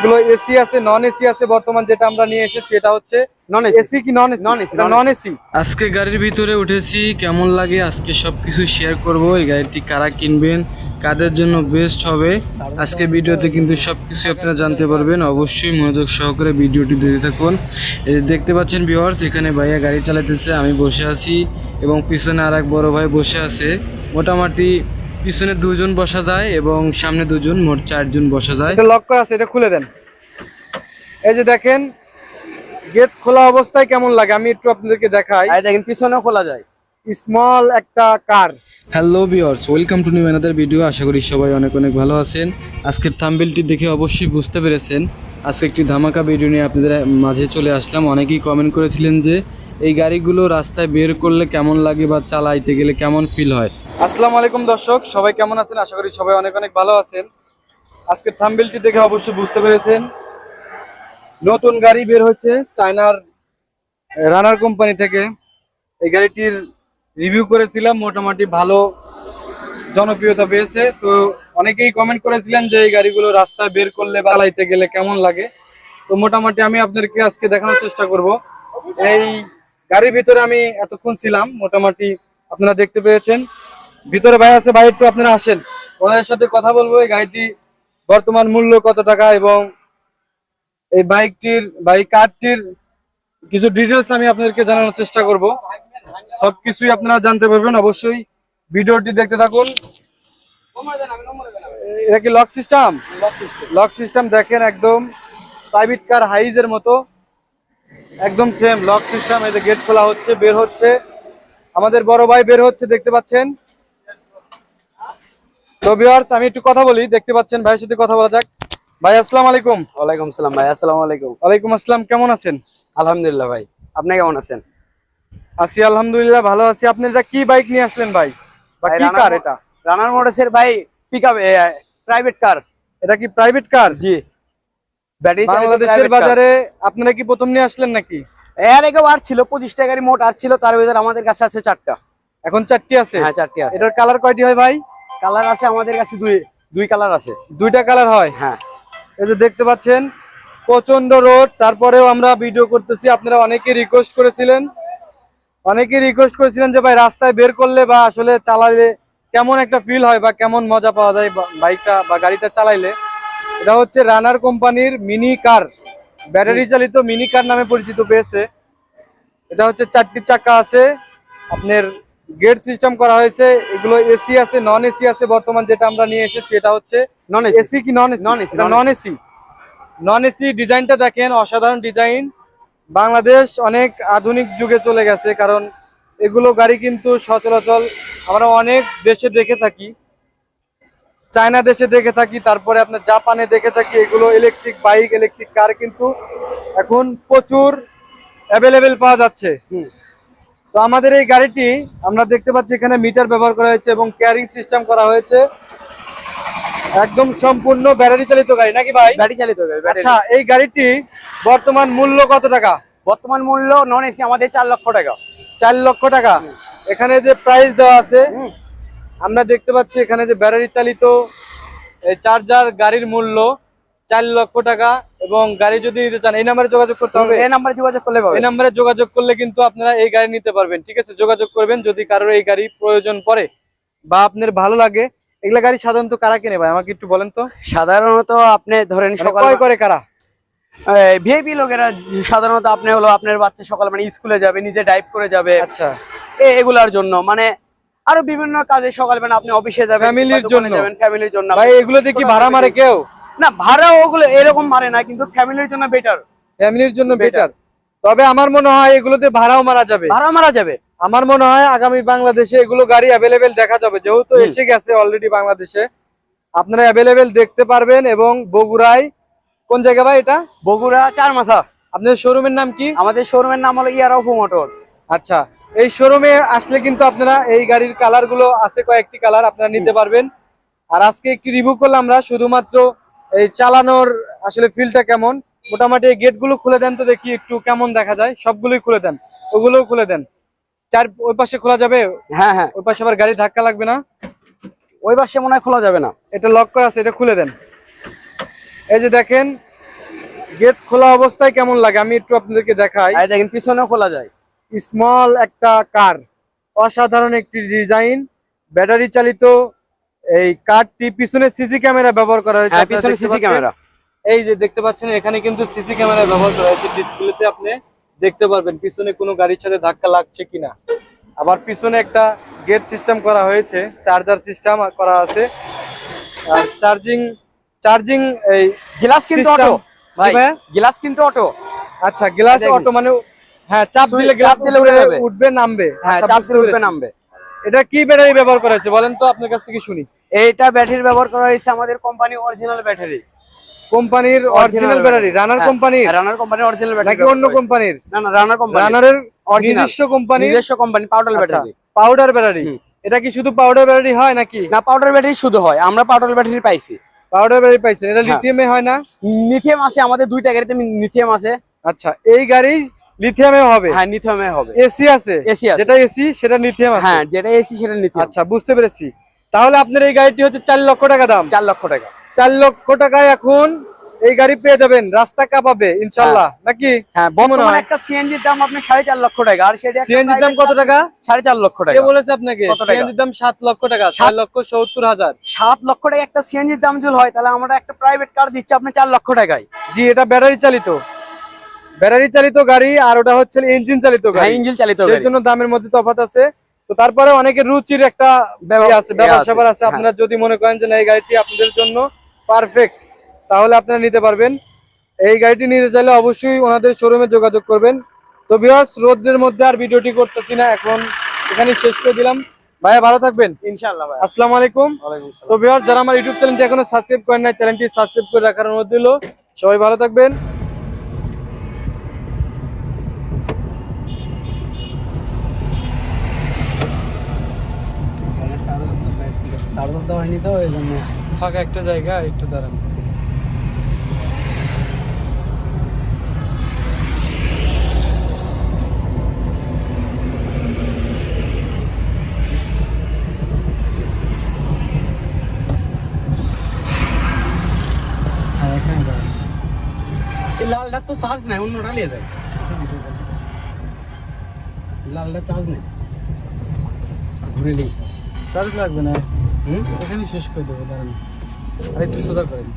এগুলো এসি আছে non AC আছে বর্তমান যেটা আমরা নিয়ে এসেছি এটা হচ্ছে নন এসি কি non AC AC, non non AC আজকে গাড়ির ভিতরে উঠেছি কেমন লাগে আজকে সবকিছু শেয়ার করব এই গাড়িটি কারা কিনবেন কাদের জন্য বেস্ট হবে আজকে ভিডিওতে কিন্তু সবকিছু আপনারা জানতে পারবেন অবশ্যই মনোযোগ সহকারে ভিডিওটি দেখতে থাকুন। এই দেখতে পাচ্ছেন ভিউয়ার্স এখানে ভাইয়া গাড়ি চালাতেছে আমি বসে আছি এবং পিছনে আর এক বড় ভাই বসে আছে। মোটামুটি পিছনে দুজন বসা যায় এবং সামনে দুজন মোট চারজন বসা যায়। এটা লক করা আছে এটা খুলে দেন। এই যে দেখেন গেট খোলা অবস্থায় কেমন লাগে? আমি একটু আপনাদেরকে দেখাই। এই দেখেন পিছনেও খোলা যায়। স্মল একটা car hello viewers welcome to new another video আশা করি সবাই অনেক অনেক ভালো আছেন। আজকের থাম্বেলটি দেখে অবশ্যই বুঝতে পেরেছেন। আজকে একটি ধামাকা ভিডিও নিয়ে আপনাদের মাঝে চলে আসলাম। অনেকেই কমেন্ট করেছিলেন যে এই গাড়িগুলো রাস্তায় বের করলে কেমন লাগে বা চালাইতে গেলে কেমন ফিল হয়? আসসালামু আলাইকুম দর্শক, সবাই কেমন আছেন? আশা করি সবাই অনেক অনেক ভালো আছেন। আজকের থাম্বেলটি দেখে অবশ্যই বুঝতে পেরেছেন। নতুন গাড়ি বের হয়েছে চায়নার রানার কোম্পানি থেকে। এই গাড়িটির রিভিউ করেছিলাম, মোটামুটি ভালো জনপ্রিয়তা পেয়েছে। তো অনেকেই কমেন্ট করেছিলেন যে এই গাড়িগুলো রাস্তায় বের করলে বা চালাইতে গেলে কেমন লাগে। তো মোটামুটি আমি আপনাদেরকে আজকে দেখানোর চেষ্টা করব। এই গাড়ির ভিতরে আমি এতক্ষণ ছিলাম, মোটামুটি আপনারা দেখতে পেয়েছেন। ভিতরে ভাই আছে ভাই একটু আপনারা আসেন। ওনাদের সাথে কথা বলব এই গাড়িটি বর্তমান মূল্য কত টাকা এবং এই বাইকটির বা এই কারটির কিছু ডিটেলস আমি আপনাদেরকে জানানোর চেষ্টা করব। সবকিছুই আপনারা জানতে পারবেন অবশ্যই। ভিডিওটি দেখতে থাকুন। এটা কি লক সিস্টেম লক সিস্টেম দেখেন একদম প্রাইভেট কার হাইজের মতো। একদম সেম লক সিস্টেম এই যে গেট খোলা হচ্ছে বের হচ্ছে। আমাদের বড় ভাই বের হচ্ছে দেখতে পাচ্ছেন? তো ভিউয়ার্স আমি একটু কথা বলি দেখতে পাচ্ছেন ভাইয়ের সাথে কথা বলা যাক। ভাই আসসালামু আলাইকুম। ওয়ালাইকুম আসসালাম ভাই আসসালামু আলাইকুম। ওয়ালাইকুম আসসালাম কেমন আছেন? আলহামদুলিল্লাহ ভাই আপনি কেমন আছেন? আছি আলহামদুলিল্লাহ ভালো আছি। আপনি এটা কি বাইক নিয়ে আসলেন ভাই? বা কি কার এটা? রানার মোটরসের ভাই পিকআপ প্রাইভেট কার এটা কি প্রাইভেট কার জি। ব্যাটারি বাংলাদেশের বাজারে আপনারা কি প্রথম নিয়ে আসলেন নাকি? এর আগেও আর ছিল পঁচিশ টাকারই মোট আর ছিল তার ভিতরে আমাদের কাছে আছে চারটা। এখন চারটি আছে? হ্যাঁ চারটি আছে। এটার কালার কয়টি হয় ভাই? কালার আছে আমাদের কাছে দুই দুই কালার আছে। দুইটা কালার হয় হ্যাঁ। এই যে দেখতে পাচ্ছেন প্রচণ্ড রোড তারপরেও আমরা ভিডিও করতেছি। আপনারা অনেকে রিকোয়েস্ট করেছিলেন। অনেকে রিকোয়েস্ট করেছিলেন যে, ভাই, রাস্তায় বের করলে বা আসলে চালাইলে কেমন একটা ফিল হয় বা কেমন মজা পাওয়া যায় বাইকটা বা গাড়িটা চালাইলে? এটা হচ্ছে রানার কোম্পানির মিনি কার। ব্যাটারি চালিত মিনি কার নামে পরিচিত পেয়েছে। এটা হচ্ছে চারটি চাকা আছে। আপনার গেট সিস্টেম করা হয়েছে এগুলো এসি আছে নন এসি আছে বর্তমান যেটা আমরা নিয়ে এসেছি এটা হচ্ছে নন এসি কি non AC AC, non non AC non AC ডিজাইনটা দেখেন অসাধারণ ডিজাইন। বাংলাদেশ অনেক আধুনিক যুগে চলে গেছে কারণ এগুলো গাড়ি কিন্তু সচরাচর আমরা অনেক দেশে দেখে থাকি। চায়না দেশে দেখে থাকি তারপরে আপনার জাপানে দেখে থাকি এগুলো ইলেকট্রিক বাইক ইলেকট্রিক কার কিন্তু এখন প্রচুর অ্যাভেলেবেল পাওয়া যাচ্ছে। তো আমাদের এই গাড়িটি আমরা দেখতে পাচ্ছি এখানে মিটার ব্যবহার করা হয়েছে এবং ক্যারিং সিস্টেম করা হয়েছে। একদম সম্পূর্ণ ব্যাটারি চালিত গাড়ি নাকি ভাই? ব্যাটারি চালিত গাড়ি আচ্ছা এই গাড়িটি বর্তমান মূল্য কত টাকা? বর্তমান মূল্য নন এসি আমাদের চার লক্ষ টাকা। চার লক্ষ টাকা। এখানে যে প্রাইস দেওয়া আছে আমরা দেখতে পাচ্ছি এখানে যে ব্যাটারি চালিত চার্জার গাড়ির মূল্য চার লক্ষ টাকা এবং গাড়ি যদি নিতে চান এই নাম্বারে যোগাযোগ করতে হবে। এই নাম্বারে যোগাযোগ করলে এই নাম্বারে যোগাযোগ করলে কিন্তু আপনারা এই গাড়ি নিতে পারবেন। ঠিক আছে? যোগাযোগ করবেন যদি কারোর এই গাড়ি প্রয়োজন পড়ে বা আপনার ভালো লাগে। এগুলা গাড়ি সাধারণত কারা কিনে ভাই? আমাকে একটু বলেন তো। সাধারণত আপনি ধরেন মানে সকাল করে কারা? ভিআইপি লোকেরা সাধারণত আপনি হলো আপনার বাচ্চা সকাল মানে স্কুলে যাবে নিজে ড্রাইভ করে যাবে। আচ্ছা। এগুলার জন্য। মানে আরও বিভিন্ন কাজে সকাল মানে আপনি অফিসে যাবেন দোকানে জন্য। যাবেন ফ্যামিলির জন্য ভাই এগুলোতে কি ভাড়া মারে কেউ? না ভাড়া ওগুলো এরকম মারে না কিন্তু ফ্যামিলির জন্য বেটার ফ্যামিলির জন্য বেটার তবে আমার মনে হয় এগুলোতে ভাড়াও মারা যাবে। ভাড়া মারা যাবে? আমার মনে হয় আগামী বাংলাদেশে এগুলো গাড়ি অ্যাভেলেবেল দেখা যাবে। যেহেতু এসে গেছে অলরেডি বাংলাদেশে। আপনারা অ্যাভেলেবেল দেখতে পারবেন এবং বগুড়ায় কোন জায়গা ভাই এটা? বগুড়া চার মাথা। আপনার শোরুমের নাম কি? আমাদের শোরুমের নাম হলো ইয়ার অফ মোটর। আচ্ছা এই শোরুমে আসলে কিন্তু আপনারা এই গাড়ির কালারগুলো আছে কয়েকটি কালার আপনারা নিতে পারবেন। আর আজকে একটি রিভিউ করলাম আমরা শুধুমাত্র এই চালানোর আসলে ফিলটা কেমন? মোটামুটি এই গেটগুলো খুলে দেন তো দেখি একটু কেমন দেখা যায়। সবগুলোই খুলে দেন। ওগুলোও খুলে দেন। চার ওই পাশে খোলা যাবে? হ্যাঁ হ্যাঁ। ওই পাশে আবার গাড়ি ধাক্কা লাগবে না? ওই পাশে মনে হয় খোলা যাবে না। এটা লক করা আছে এটা খুলে দেন। এই যে দেখেন গেট খোলা অবস্থায় কেমন লাগে? আমি একটু আপনাদেরকে দেখাই। দেখেন পিছনেও খোলা যায়। স্মল একটা কার অসাধারণ একটি ডিজাইন ব্যাটারি চালিত এই কারটি পিছনে সিসি ক্যামেরা ব্যবহার করা হয়েছে। হ্যাঁ পিছনে সিসি ক্যামেরা। এই যে দেখতে পাচ্ছেন এখানে কিন্তু সিসি ক্যামেরা ব্যবহার করা হয়েছে। ডিসপ্লেতে আপনি দেখতে পারবেন পিছনে কোনো গাড়ির সাথে ধাক্কা লাগছে কিনা। আবার পিছনে একটা গেট সিস্টেম করা হয়েছে চার্জার সিস্টেম করা আছে। আর চার্জিং চার্জিং এই গ্লাস কিন্তু অটো। ভাই? গ্লাস কিন্তু অটো। আচ্ছা গ্লাস অটো মানে হ্যাঁ চাপ দিলে গ্লাস দিলে উঠে যাবে। উঠবে নামবে। হ্যাঁ আচ্ছা, চাপ দিলে উঠবে নামবে। এটা কি ব্যাটারি ব্যবহার করা হয়েছে? বলেন তো আপনার কাছ থেকে শুনি। এইটা ব্যাটারি ব্যবহার করা হয়েছে আমাদের কোম্পানি অরিজিনাল ব্যাটারি কোম্পানির অরিজিনাল ব্যাটারি রানার কোম্পানির রানার কোম্পানির অরিজিনাল ব্যাটারি নাকি অন্য কোম্পানির? না না রানার কোম্পানি রানারের। নিজস্ব কোম্পানি নিজস্ব company powder battery powder battery এটা কি শুধু পাউডার ব্যাটারি হয় নাকি? না পাউডার ব্যাটারি শুধু হয়। আমরা পাউডার ব্যাটারি পাইছি। পাউডার ব্যাটারি পাইছেন। এটা হ্যাঁ। লিথিয়ামে হয় না? লিথিয়াম আছে আমাদের দুইটা গাড়িতে লিথিয়াম আছে। আচ্ছা এই গাড়ি লিথিয়ামে হবে? হ্যাঁ লিথিয়ামে হবে। এসি আছে? এসি আছে। যেটা এসি সেটা লিথিয়াম আছে? হ্যাঁ যেটা এসি সেটা লিথিয়াম আচ্ছা বুঝতে পেরেছি। তাহলে আপনার এই গাড়িটি হচ্ছে চার লক্ষ টাকা দাম। চার লক্ষ টাকা। চার লক্ষ টাকায় এখন এই গাড়ি পেয়ে যাবেন রাস্তা কাঁপাবে ইনশাল্লাহ নাকি? হ্যাঁ বর্তমানে একটা সিএনজির দাম আপনার সাড়ে চার লক্ষ টাকা আর সেটা সিএনজির দাম কত টাকা? সাড়ে চার লক্ষ টাকা। বলেছে আপনাকে? সিএনজির দাম সাত লক্ষ টাকা লক্ষ সত্তর হাজার। সাত লক্ষ টাকা একটা সিএনজির দাম হয় তাহলে আমরা একটা প্রাইভেট কার দিচ্ছি আপনি চার লক্ষ টাকায়। জি এটা ব্যাটারি চালিত। ব্যাটারি চালিত গাড়ি আর ওটা হচ্ছে ইঞ্জিন চালিত হ্যাঁ গাড়ি। ইঞ্জিন চালিত সেই জন্য দামের মধ্যে তফাত আছে। তো তারপরে অনেকের রুচির একটা আছে ব্যাপার আছে, হ্যাঁ। আপনারা যদি মনে করেন যে এই গাড়িটি আপনাদের জন্য পারফেক্ট তাহলে আপনারা নিতে পারবেন। এই গাড়িটি নিতে চাইলে অবশ্যই ওনাদের শোরুমে যোগাযোগ করবেন। তো বিহাস রোদ্রের মধ্যে আর ভিডিওটি করতেছি না এখন এখানে শেষ করে দিলাম। ভাইয়া ভালো থাকবেন? ইনশাআল্লাহ ভাই আসসালামু আলাইকুম। তো ভিউয়ার যারা আমার ইউটিউব চ্যানেলটি এখনও সাবস্ক্রাইব করেন না চ্যানেলটি সাবস্ক্রাইব করে রাখার অনুরোধ দিল সবাই ভালো থাকবেন। হয়নি তো ওই জন্য ফাঁকা একটা জায়গা, একটু দাঁড়ান। লালটা তো চার্জ নাই অন্যটা নিয়ে যায় লালটা চার্জ নেই। ঘুরে নিই। চার্জ লাগবে না। হুম? এখানে শেষ করে দেবো দাঁড়ান। আর একটু সোজা করেন।